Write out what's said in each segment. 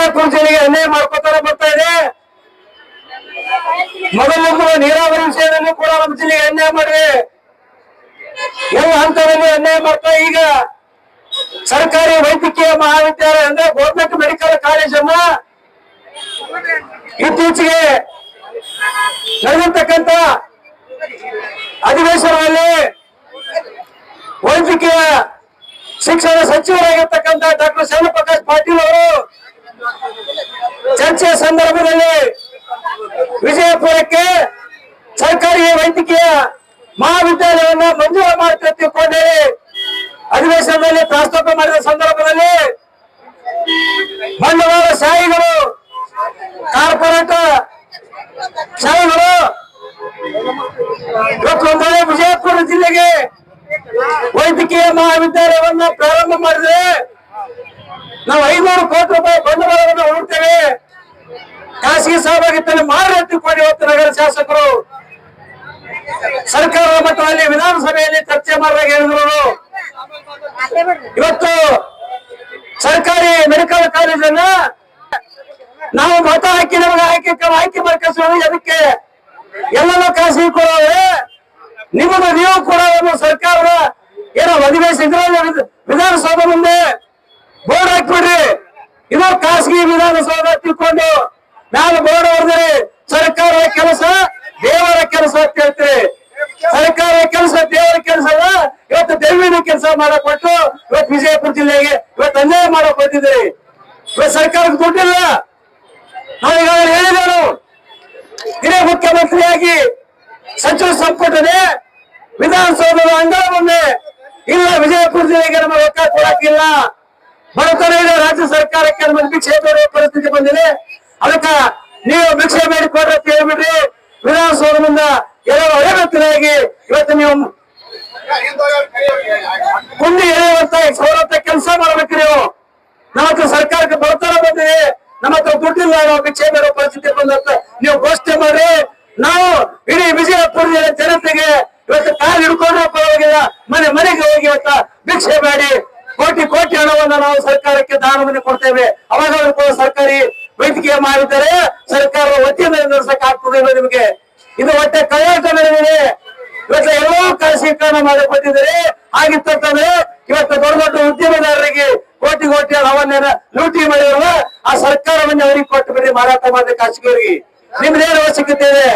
ವಿಜಯಪುರ ಅನ್ಯಾಯ ಮಾಡ್ಕೋತಾರ ಬರ್ತಾ ಇದೆ. ಮೊದಲು ನೀರಾವರಿ ವಿಷಯದಲ್ಲಿ ಕೂಡ ನಮ್ಮ ಜಿಲ್ಲೆಗೆ ಅನ್ಯಾಯ ಮಾಡಿದೆ ಎಲ್ಲ ಹಂತದಲ್ಲಿ ಅನ್ಯಾಯ ಮಾಡ್ತಾ ಈಗ ಸರ್ಕಾರಿ ವೈದ್ಯಕೀಯ ಮಹಾವಿದ್ಯಾಲಯ ಅಂದ್ರೆ ಗೌರ್ಮೆಂಟ್ ಮೆಡಿಕಲ್ ಕಾಲೇಜನ್ನ ಇತ್ತೀಚೆಗೆ ನಡೆದಿರ್ತಕ್ಕಂತ ಅಧಿವೇಶನದಲ್ಲಿ ವೈದ್ಯಕೀಯ ಶಿಕ್ಷಣ ಸಚಿವರಾಗಿರ್ತಕ್ಕಂತ ಡಾಕ್ಟರ್ ಶಿವಪ್ರಕಾಶ್ ಪಾಟೀಲ್ ಅವರು ಚರ್ಚೆಯ ಸಂದರ್ಭದಲ್ಲಿ ವಿಜಯಪುರಕ್ಕೆ ಸರ್ಕಾರಿ ವೈದ್ಯಕೀಯ ಮಹಾವಿದ್ಯಾಲಯವನ್ನು ಮಂಜೂರು ಮಾಡ್ತಾ ತಿಳ್ಕೊಂಡೆ ಅಧಿವೇಶನದಲ್ಲಿ ಪ್ರಸ್ತಾಪ ಮಾಡಿದ ಸಂದರ್ಭದಲ್ಲಿ ಬಂಡವಾಳ ಶಾಹಿಗಳು, ಕಾರ್ಪೊರೇಟ್ ಶಾಹಿಗಳು ವಿಜಯಪುರ ಜಿಲ್ಲೆಗೆ ವೈದ್ಯಕೀಯ ಮಹಾವಿದ್ಯಾಲಯವನ್ನು ಪ್ರಾರಂಭ ಮಾಡಿದ್ರೆ ನಾವು ಐನೂರು ಕೋಟಿ ರೂಪಾಯಿ ಬಂಡವಾಳವನ್ನು ಹೊರಡ್ತೇವೆ ಖಾಸಗಿ ಸಹಭಾಗಿತ್ವದಲ್ಲಿ ಮಾಡಿ ತಿಳ್ಕೊಂಡು ಇವತ್ತು ನಗರ ಶಾಸಕರು. ಸರ್ಕಾರದ ಮಟ್ಟದಲ್ಲಿ ವಿಧಾನಸಭೆಯಲ್ಲಿ ಚರ್ಚೆ ಮಾಡಿದಾಗ ಹೇಳಿದ್ರು ಇವತ್ತು ಸರ್ಕಾರಿ ಮೆಡಿಕಲ್ ಕಾಲೇಜನ್ನ ನಾವು ಮತ ಹಾಕಿ ನಮಗೆ ಆಯ್ಕೆ ಆಯ್ಕೆ ಮಾಡ್ಕೊಳ್ಳೋದು ಅದಕ್ಕೆ ಎಲ್ಲನೂ ಖಾಸಗಿ ಕೊಡೋವೆ. ನಿಮ್ಮನ್ನು ನೀವು ಕೊಡೋದನ್ನು ಸರ್ಕಾರದ ಏನೋ ಅಧಿವೇಶನ ವಿಧಾನಸೌಧ ಮುಂದೆ ಬೋರ್ಡ್ ಹಾಕ್ಬಿಡ್ರಿ. ಇದು ಖಾಸಗಿ ವಿಧಾನಸೌಧ ತಿಳ್ಕೊಂಡು ನಾನು ಬೋರ್ಡ್ ಹೊಡೆದ್ರಿ. ಸರ್ಕಾರ ಕೆಲಸ, ದೇವರ ಕೆಲಸ ಅಂತ ಹೇಳ್ತೀರಿ. ಸರ್ಕಾರ ಕೆಲಸ, ದೇವರ ಕೆಲಸ ಇವತ್ತು ದೇವಿನ ಕೆಲಸ ಮಾಡಕ್ ಕೊಟ್ಟು ಇವತ್ತು ವಿಜಯಪುರ ಜಿಲ್ಲೆಗೆ ಇವತ್ತು ಅನ್ಯಾಯ ಮಾಡಕ್ ಬಂದಿದ್ದೀರಿ. ಇವತ್ತು ಸರ್ಕಾರಕ್ಕೆ ದುಡ್ಡಿಲ್ಲ. ನಾವು ಈಗಾಗಲೇ ಹೇಳಿದೆವು ಹಿರಿಯ ಮುಖ್ಯಮಂತ್ರಿಯಾಗಿ ಸಚಿವ ಸಂಪುಟನೇ ವಿಧಾನಸೌಧದ ಅಂಗಳ ಮುಂದೆ ಇಲ್ಲ, ವಿಜಯಪುರ ಜಿಲ್ಲೆಗೆ ನಮ್ಮ ರೊಕ್ಕ ಕೊಡಕ್ಕಿಲ್ಲ. ಬಡತನ ಇದೆ, ರಾಜ್ಯ ಸರ್ಕಾರಕ್ಕೆ ಭಿಕ್ಷೆ ಪರಿಸ್ಥಿತಿ ಬಂದಿದೆ. ಅದಕ್ಕ ನೀವು ಭಿಕ್ಷೆ ಮಾಡಿ ಕೊಡ್ರಿ ಅಂತ ಹೇಳ್ಬಿಡ್ರಿ ವಿಧಾನಸೌಧ ಮುಂದ ಎಲ್ಲರೂ ಅಳೆಬತ್ತಿನಾಗಿ ಇವತ್ತು ನೀವು ಮುಂದೆ ಎಳೆಯುವಂತ ಸೌಲಭ್ಯ ಕೆಲಸ ಮಾಡ್ಬೇಕು ನೀವು. ನಮ್ಮ ಹತ್ರ ಸರ್ಕಾರಕ್ಕೆ ಬಡತನ ಬಂದಿದೆ. ನಮ್ಮ ಹತ್ರ ದುಡ್ಡಿಲ್ಲ ನಾವು ಭಿಕ್ಷೆ ಬೇಡೋ ಪರಿಸ್ಥಿತಿ ಬಂದಂತ ನೀವು ಘೋಷಣೆ ಮಾಡ್ರಿ. ನಾವು ಇಡೀ ವಿಜಯಪುರ ಜನತೆಗೆ ಇವತ್ತು ಕಾಲು ಹಿಡ್ಕೊಂಡ್ರೆ ಪರವಾಗಿಲ್ಲ. ಮನೆ ಮನೆಗೆ ಹೋಗಿ ಇವತ್ತ ಭಿಕ್ಷೆ ಬೇಡಿ ಕೋಟಿ ಕೋಟಿ ಹಣವನ್ನ ನಾವು ಸರ್ಕಾರಕ್ಕೆ ದಾನವನ್ನು ಕೊಡ್ತೇವೆ. ಅವಾಗ ಅವರು ಕೂಡ ಸರ್ಕಾರಿ ವೈದ್ಯಕೀಯ ಮಾಡಿದರೆ ಸರ್ಕಾರದ ವತಿಯಿಂದ ನಡೆಸಕ್ ಆಗ್ತದೆ ನಿಮಗೆ. ಇದು ಒಟ್ಟೆ ಕಳ್ಳಾಟ ನಡೆದಿದೆ. ಇವತ್ತು ಎಲ್ಲೋ ಖಾಸಗೀಕರಣ ಮಾಡಿ ಬಂದಿದ್ದಾರೆ ಆಗಿತ್ತಂತಂದ್ರೆ ಇವತ್ತು ದೊಡ್ಡ ದೊಡ್ಡ ಉದ್ಯಮದಾರರಿಗೆ ಕೋಟಿ ಕೋಟಿ ಹಣವನ್ನ ಲೂಟಿ ಮಾಡಿರುವ ಆ ಸರ್ಕಾರವನ್ನ ಅವರಿಗೆ ಕೊಟ್ಟು ಬಿಡಿ ಮಾರಾಟ ಮಾಡಿದ ಖಾಸಗಿಯವರಿಗೆ. ನಿಮ್ದೇನು ಅವಶ್ಯಕತೆ ಇದೆ.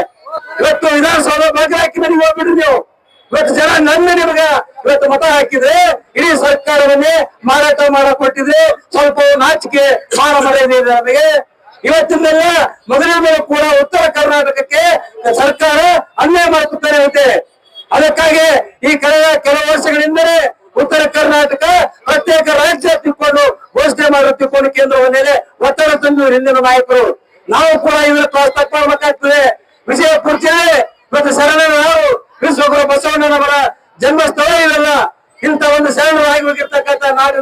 ಇವತ್ತು ವಿಧಾನಸೌಧ ಬಗ್ಗೆ ಹಾಕಿ ಮನೆಗೆ ಹೋಗ್ಬಿಡ್ರಿ ನೀವು. ಇವತ್ತು ಜನ ನನ್ನ ನಿಮಗ ಇವತ್ತು ಮತ ಹಾಕಿದ್ರೆ ಇಡೀ ಸರ್ಕಾರವನ್ನೇ ಮಾರಾಟ ಕೊಟ್ಟಿದ್ರೆ ಸ್ವಲ್ಪ ನಾಚಿಕೆ ಮಾರ ಮರ್ಯಾದೆ ನಮಗೆ. ಇವತ್ತಿಂದೆಲ್ಲ ಮೊದಲನೇ ಕೂಡ ಉತ್ತರ ಕರ್ನಾಟಕಕ್ಕೆ ಸರ್ಕಾರ ಅನ್ಯಾಯ ಮಾಡುತ್ತಾರೆ ಐತೆ. ಅದಕ್ಕಾಗಿ ಈ ಕಳೆದ ಕೆಲವು ವರ್ಷಗಳಿಂದಲೇ ಉತ್ತರ ಕರ್ನಾಟಕ ಪ್ರತ್ಯೇಕ ರಾಜ್ಯ ತಿಳ್ಕೊಂಡು ಘೋಷಣೆ ಮಾಡಲು ತಿಳ್ಕೊಂಡು ಕೇಂದ್ರದ ಮೇಲೆ ಒತ್ತಡ ತಂದು ಹಿಂದಿನ ನಾಯಕರು. ನಾವು ಕೂಡ ಇದರ ಪ್ರಸ್ತಾಪ ಮಾಡಬೇಕಾಗ್ತದೆ ವಿಜಯಪುರ ಜಿಲ್ಲೆ ಮತ್ತು ಶರಣರ ನಾವು, ವಿಶ್ವಗುರು ಬಸವಣ್ಣನವರ ಜನ್ಮಸ್ಥಳ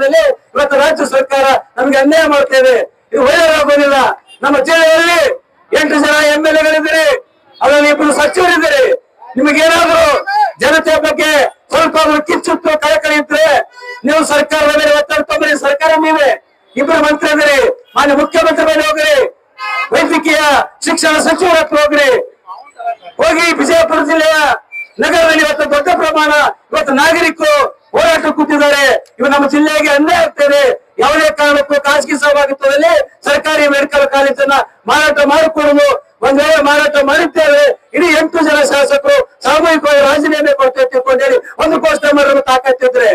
ನಾಡಿನಲ್ಲಿ ಇವತ್ತು ರಾಜ್ಯ ಸರ್ಕಾರ ನಮ್ಗೆ ಅನ್ಯಾಯ ಮಾಡ್ತೇವೆ ಇದು. ಒಳ್ಳೆಯದಾಗೋದಿಲ್ಲ. ನಮ್ಮ ಜಿಲ್ಲೆಯಲ್ಲಿ ಎಂಟು ಜನ ಎಂ ಎಲ್ ಎಗಳಿದ್ದೀರಿ ಅದರಲ್ಲಿ ಇಬ್ಬರು ಸಚಿವರಿದ್ದೀರಿ. ನಿಮಗೇನಾದ್ರು ಜನತೆಯ ಬಗ್ಗೆ ಸ್ವಲ್ಪ ಕಿಚ್ಚುತ್ತು ಕಳಕಳಿ ಇದ್ರೆ ನೀವು ಸರ್ಕಾರದ ಮೇಲೆ ಒತ್ತಡ ತೊಂದರೆ ಸರ್ಕಾರ ನೀವೇ. ಇಬ್ಬರು ಮಂತ್ರಿ ಇದ್ರಿ ಮಾನ್ಯ ಮುಖ್ಯಮಂತ್ರಿ ಮೇಲೆ ಹೋಗ್ರಿ. ವೈದ್ಯಕೀಯ ಶಿಕ್ಷಣ ಸಚಿವರ ಹತ್ರ ಹೋಗ್ರಿ. ಹೋಗಿ ವಿಜಯಪುರ ಜಿಲ್ಲೆಯ ನಗರದಲ್ಲಿ ಇವತ್ತು ದೊಡ್ಡ ಪ್ರಮಾಣ ಇವತ್ತು ನಾಗರಿಕರು ಹೋರಾಟ ಕೂತಿದ್ದಾರೆ. ಇವು ನಮ್ಮ ಜಿಲ್ಲೆಗೆ ಅನ್ಯಾಯ ಆಗ್ತದೆ. ಯಾವುದೇ ಕಾರಣಕ್ಕೂ ಖಾಸಗಿ ಸಹಭಾಗಿತ್ವದಲ್ಲಿ ಸರ್ಕಾರಿ ಮೆಡಿಕಲ್ ಕಾಲೇಜನ್ನ ಮಾರಾಟ ಮಾಡಿಕೊಡುದು ಒಂದ್ ವೇಳೆ ಮಾರಾಟ ಮಾಡುತ್ತೇವೆ ಇಡೀ ಎಂಟು ಜನ ಶಾಸಕರು ಸಾಮೂಹಿಕವಾಗಿ ರಾಜೀನಾಮೆ ಕೊಡ್ತೇವೆ ತಿಳ್ಕೊಂಡೇಳಿ ಒಂದು ಪೋಸ್ಟರ್ ಮಾಡಲು ತಾಕತ್ತಿದ್ರೆ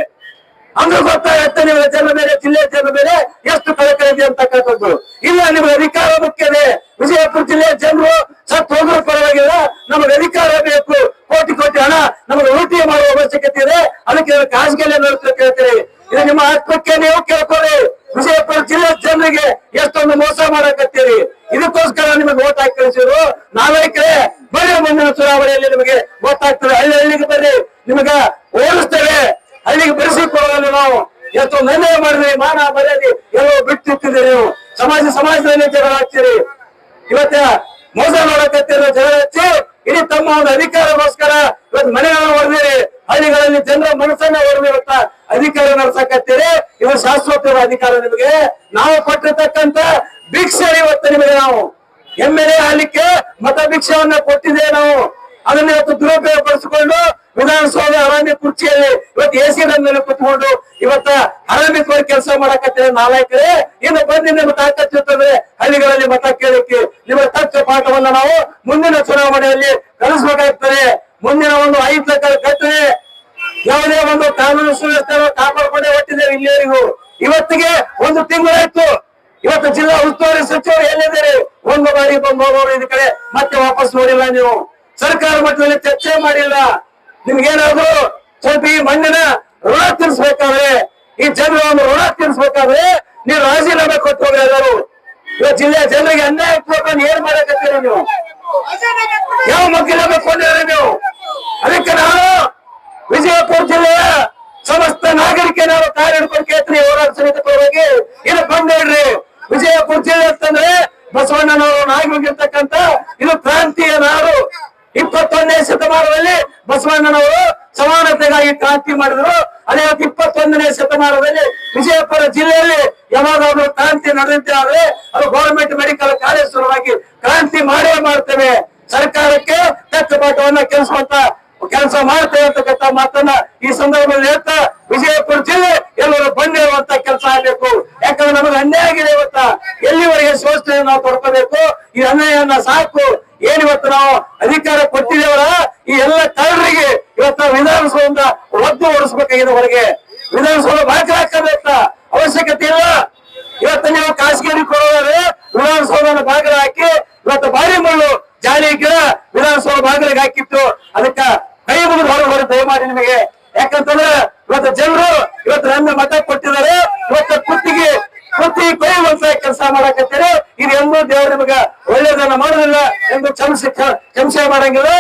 ಅಂದ್ರೆ ಗೊತ್ತಾಗತ್ತೆ ನಿಮ್ಮ ಜನ ಮೇಲೆ ಜಿಲ್ಲೆ ಜನ ಮೇಲೆ ಎಷ್ಟು ಕಳಕಳಿ ಇದೆ ಅಂತಕ್ಕಂಥದ್ದು ಇಲ್ಲ, ನಿಮ್ಗೆ ಅಧಿಕಾರ ಮುಖ್ಯ ಇದೆ ವಿಜಯಪುರ ಜಿಲ್ಲೆಯ ಜನರು ಸತ್ತು ಹೋದ್ರೂ ಪರವಾಗಿಲ್ಲ. ನಮಗೆ ಅಧಿಕಾರ ಬೇಕು. ಕೋಟಿ ಕೋಟಿ ಹಣ ನಮಗೆ ಲೂಟಿ ಮಾಡುವ ಅದಕ್ಕೆ ಖಾಸಗಿಯಲ್ಲಿ ನೋಡ್ತಾ ಕೇಳ್ತೀರಿ? ಇದು ನಿಮ್ಮ ಆತ್ಮಕ್ಕೆ ನೀವು ಕೇಳ್ಕೊಳ್ಳಿ. ವಿಜಯಪುರ ಜಿಲ್ಲೆ ಜನರಿಗೆ ಎಷ್ಟೊಂದು ಮೋಸ ಮಾಡಕತ್ತೀರಿ? ಇದಕ್ಕೋಸ್ಕರ ನಿಮಗೆ ಓಟ್ ಹಾಕಿ ಕಳಿಸಿದ್ರು ನಾವೇಕೆ ಬರ್ರಿ ಮುಂದಿನ ಚುನಾವಣೆಯಲ್ಲಿ ನಿಮಗೆ ಗೊತ್ತಾಗ್ತದೆ ಹಳ್ಳಿ ಹಳ್ಳಿಗೆ ಬರ್ರಿ ನಿಮಗ ಓಡಿಸ್ತೇವೆ. ಹಳ್ಳಿಗೆ ಬೆರೆಸಿಕೊಳ್ಳಲು ನಾವು ಎಷ್ಟೋ ನಿರ್ಣಯ ಮಾಡಿದ್ರಿ, ಮಾನ ಮರ್ಯಾದೆ ಎಲ್ಲೋ ಬಿಟ್ಟಿರ್ತಿದ್ದೀರಿ ನೀವು. ಸಮಾಜ ಸಮಾಜದಲ್ಲಿ ಜಗಳ ಹಾಕ್ತೀರಿ ಇವತ್ತ ಮೋಸ ಮಾಡಕತ್ತಿರೋ ಜಗಳ ಹಚ್ಚಿ. ಇಡೀ ತಮ್ಮ ಒಂದು ಅಧಿಕಾರಕ್ಕೋಸ್ಕರ ಇವತ್ತು ಹೊಡೆದಿರಿ ಜನರ ಮನಸ್ಸನ್ನ ಹೊಡೆದು ಇವತ್ತ ಅಧಿಕಾರ ನಡೆಸಕತ್ತೀರಿ. ಇದು ಶಾಶ್ವತ ಅಧಿಕಾರ ನಿಮಗೆ. ನಾವು ಕೊಟ್ಟಿರ್ತಕ್ಕಂತ ಭಿಕ್ಷೆ ಇವತ್ತು ನಿಮಗೆ ನಾವು. ಎಂ ಎಲ್ ಎ ಆಗ್ಲಿಕ್ಕೆ ಮತ ಭಿಕ್ಷವನ್ನ ಕೊಟ್ಟಿದ್ದೇವೆ ನಾವು. ಅದನ್ನ ಇವತ್ತು ದುರುಪಯೋಗ ಪಡಿಸಿಕೊಂಡು ವಿಧಾನಸೌಧ ಅರಣ್ಯ ಕುರ್ಚಿಯಲ್ಲಿ ಇವತ್ತು ಎ ಸಿ ಮೇಲೆ ಕುತ್ಕೊಂಡು ಇವತ್ತ ಅರಣ್ಯ ಕೆಲಸ ಮಾಡಕತ್ತೇವೆ ನಾಲ್ಕರೇ ಇನ್ನು ಬಂದು ನಿಮ್ಮ ತಾಕತ್ತಿರ್ತದೆ ಹಳ್ಳಿಗಳಲ್ಲಿ ಮತ ಕೇಳಲಿಕ್ಕೆ. ನಿಮ್ಮ ತಕ್ಕ ಪಾಠವನ್ನ ನಾವು ಮುಂದಿನ ಚುನಾವಣೆಯಲ್ಲಿ ಕಲಿಸಬೇಕಾಗ್ತದೆ. ಮುಂದಿನ ಒಂದು ಐದು ಕಟ್ಟರೆ ಯಾವುದೇ ಒಂದು ಕಾನೂನು ಸುವ್ಯವಸ್ಥೆ ಕಾಪಾಡಿಕೊಂಡೇ ಹೊಟ್ಟಿದ್ದೇವೆ ಇಲ್ಲಿವರೆಗೂ ಇವತ್ತಿಗೆ ಒಂದು ತಿಂಗಳಾಯ್ತು. ಇವತ್ತು ಜಿಲ್ಲಾ ಉಸ್ತುವಾರಿ ಸಚಿವರು ಎಲ್ಲಿದ್ದಾರೆ? ಒಂದು ಬಾರಿ ಬಂದು ಹೋಗೋರು ಇದ್ ಕಡೆ ಮತ್ತೆ ವಾಪಸ್ ನೋಡಿಲ್ಲ ನೀವು. ಸರ್ಕಾರ ಮಟ್ಟದಲ್ಲಿ ಚರ್ಚೆ ಮಾಡಿಲ್ಲ. ನಿಮ್ಗೇನಾದ್ರು ಸ್ವಲ್ಪ ಈ ಮಣ್ಣಿನ ಋಣ ತೀರಿಸಬೇಕಾದ್ರೆ ಈ ಜನರ ಒಂದು ಋಣ ತೀರಿಸಬೇಕಾದ್ರೆ ನೀವು ರಾಜೀನಾಮೆ ಕೊಟ್ಟು ಎಲ್ಲರೂ. ಇವತ್ತು ಜಿಲ್ಲೆಯ ಜನರಿಗೆ ಅನ್ಯಾಯ ಏನ್ ಮಾಡಕತ್ತೀರಿ ನೀವು? ಯಾವ ಮಗ್ಗಿನ ಕೊಂಡಿರಿ ನೀವು ಅದಕ್ಕೆ ನಾನು ವಿಜಯಪುರ ಜಿಲ್ಲೆಯ ಸಮಸ್ತ ನಾಗರಿಕ ನಾವು ಕೇಳ್ತೀನಿ ಹೋರಾಟ ಸಮಿತಿ ಪರವಾಗಿ. ಇದು ಬಂದೇಳ್ರಿ ವಿಜಯಪುರ ಜಿಲ್ಲೆ ಅಂತಂದ್ರೆ ಬಸವಣ್ಣನವರು ನಾಗಿ ಹೋಗಿರ್ತಕ್ಕಂತ ಇದು ಕ್ರಾಂತಿಯ ನಾಡು. ಇಪ್ಪತ್ತೊಂದನೇ ಶತಮಾನದಲ್ಲಿ ಬಸವಣ್ಣನವರು ಸಮಾನತೆಗಾಗಿ ಕ್ರಾಂತಿ ಮಾಡಿದ್ರು. ಅದೇ ಇಪ್ಪತ್ತೊಂದನೇ ಶತಮಾನದಲ್ಲಿ ವಿಜಯಪುರ ಜಿಲ್ಲೆಯಲ್ಲಿ ಯಾವಾಗಾದ್ರೂ ಕ್ರಾಂತಿ ನಡೆದಂತೆ ಆದ್ರೆ ಅದು ಗೌರ್ಮೆಂಟ್ ಮೆಡಿಕಲ್ ಕಾಲೇಜ್ ಸಲುವಾಗಿ ಕ್ರಾಂತಿ ಮಾಡೇ ಮಾಡ್ತೇವೆ. ಸರ್ಕಾರಕ್ಕೆ ತಕ್ಕ ಪಾಠವನ್ನ ಕೆಲಸುವಂತ ಕೆಲಸ ಮಾಡ್ತೇವೆ ಅಂತಕ್ಕಂಥ ಮಾತನ್ನ ಈ ಸಂದರ್ಭದಲ್ಲಿ ಹೇಳ್ತಾ ವಿಜಯಪುರ ಜಿಲ್ಲೆ ಎಲ್ಲರೂ ಬಂದಿರುವಂತ ಕೆಲಸ ಆಗ್ಬೇಕು. ಯಾಕಂದ್ರೆ ನಮಗೆ ಅನ್ಯಾಯ ಆಗಿದೆ ಇವತ್ತ ಎಲ್ಲಿವರೆಗೆ ಶೋಷಣೆ ನಾವು ಪಡ್ಕೋಬೇಕು? ಈ ಅನ್ಯಾಯವನ್ನ ಸಾಕು. ಏನ್ ಇವತ್ತು ನಾವು ಅಧಿಕಾರ ಕೊಟ್ಟಿದ್ದೇವಲ್ಲ, ಈ ಎಲ್ಲ ಕಳ್ಳರಿಗೆ ಇವತ್ತ ವಿಧಾನಸೌಧ ಒದ್ದು ಓಡಿಸ್ಬೇಕಾಗಿದೆ ಹೊರಗೆ. ವಿಧಾನಸೌಧ ಬಾಕಿ ಹಾಕಬೇಕ? ಅವಶ್ಯಕತೆ ಇಲ್ಲ. ಇವತ್ತು ನೀವು ಖಾಸಗಿ ಕೊಡೋದಾದ್ರೆ ವಿಧಾನಸೌಧನ ಬಾಗಿಲು ಹಾಕಿ, ಇವತ್ತು ಬಾರಿ ಮುಳ್ಳು ಜಾರಿ ಗಿಡ ವಿಧಾನಸೌಧ ಬಾಗಿಲಿಗೆ ಹಾಕಿತ್ತು ಅದಕ್ಕ ಕೈ ಮುಗಿದು ಹೊರಗೆ ಹೊರ ದಯಮಾಡಿ ನಿಮಗೆ ಯಾಕಂತಂದ್ರೆ ಇವತ್ತು ಜನರು ಇವತ್ತು ನನ್ನ ಮತ ಕೊಟ್ಟಿದ್ದಾರೆ ಇವತ್ತು ಕುತ್ತಿಗೆ ಕುತ್ತಿ ಕೊಯ್ಯುವಂತ ಕೆಲಸ ಮಾಡಕತ್ತೀರಿ ಇದು ಎಂದೂ ದೇವರು ನಿಮಗ ಒಳ್ಳೇದನ್ನ ಮಾಡೋದಿಲ್ಲ ಎಂದು ಕ್ಷಮಿಸಿ ಕ್ಷಮಿಸೆ ಮಾಡಂಗಿಲ್ಲ.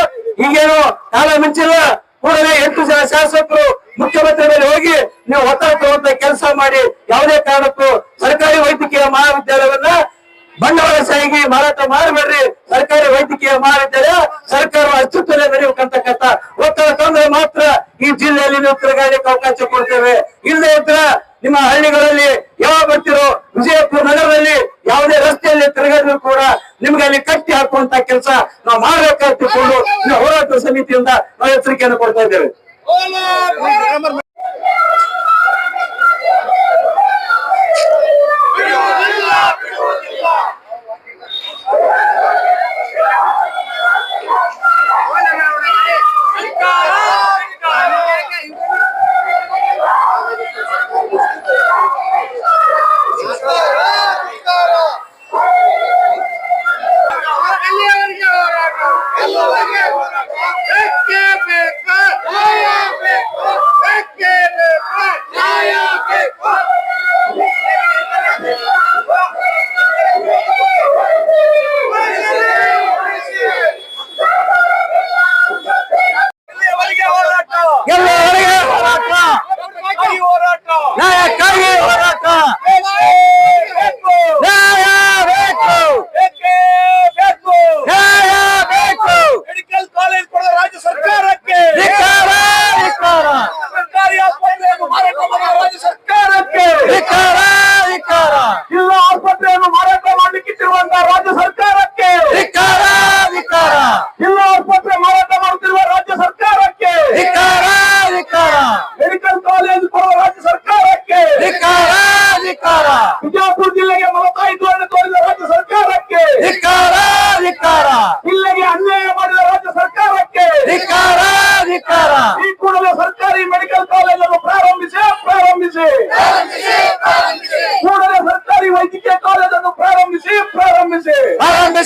ಈಗೇನು ಕಾಲ ಮಿಂಚಿಲ್ಲ ಕೂಡಲೇ ಎಂಟು ಜನ ಶಾಸಕರು ಮುಖ್ಯಮಂತ್ರಿ ಮೇಲೆ ಹೋಗಿ ನೀವು ಒತ್ತಡ ತರುವಂತ ಕೆಲಸ ಮಾಡಿ ಯಾವುದೇ ಕಾರಣಕ್ಕೂ ಸರ್ಕಾರಿ ವೈದ್ಯಕೀಯ ಮಹಾವಿದ್ಯಾಲಯವನ್ನ ಬಂಡವಾಳ ಸಾಗಿ ಮಾರಾಟ ಮಾಡಬೇಡ್ರಿ. ಸರ್ಕಾರಿ ವೈದ್ಯಕೀಯ ಮಹಾವಿದ್ಯಾಲಯ ಸರ್ಕಾರ ಅಸ್ತಿತ್ವದಲ್ಲಿ ನಡೆಯಬೇಕಂತಕ್ಕಂತ ಒತ್ತಡ ತಂದ್ರೆ ಮಾತ್ರ ಈ ಜಿಲ್ಲೆಯಲ್ಲಿ ನೀವು ತಿರುಗಾಡಲಿಕ್ಕೆ ಅವಕಾಶ ಕೊಡ್ತೇವೆ. ಇಲ್ಲದೆ ಇದ್ರ ನಿಮ್ಮ ಹಳ್ಳಿಗಳಲ್ಲಿ ಯಾವಾಗ ಬರ್ತಿರೋ ವಿಜಯಪುರ ನಗರದಲ್ಲಿ ಯಾವುದೇ ರಸ್ತೆಯಲ್ಲಿ ತಿರುಗಾಡಿದ್ರು ಕೂಡ ನಿಮ್ಗೆ ಅಲ್ಲಿ ಕಟ್ಟಿ ಹಾಕುವಂತ ಕೆಲಸ ನಾವು ಮಾಡ್ಬೇಕಂತ ತಿಳ್ಕೊಂಡು ಹೋರಾಟ ಸಮಿತಿಯಿಂದ ನಾವು ಎಚ್ಚರಿಕೆಯನ್ನು ಕೊಡ್ತಾ ಇದ್ದೇವೆ.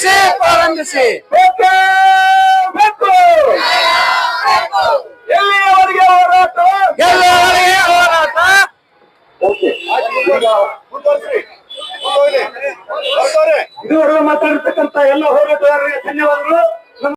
দেশে পরান দেশে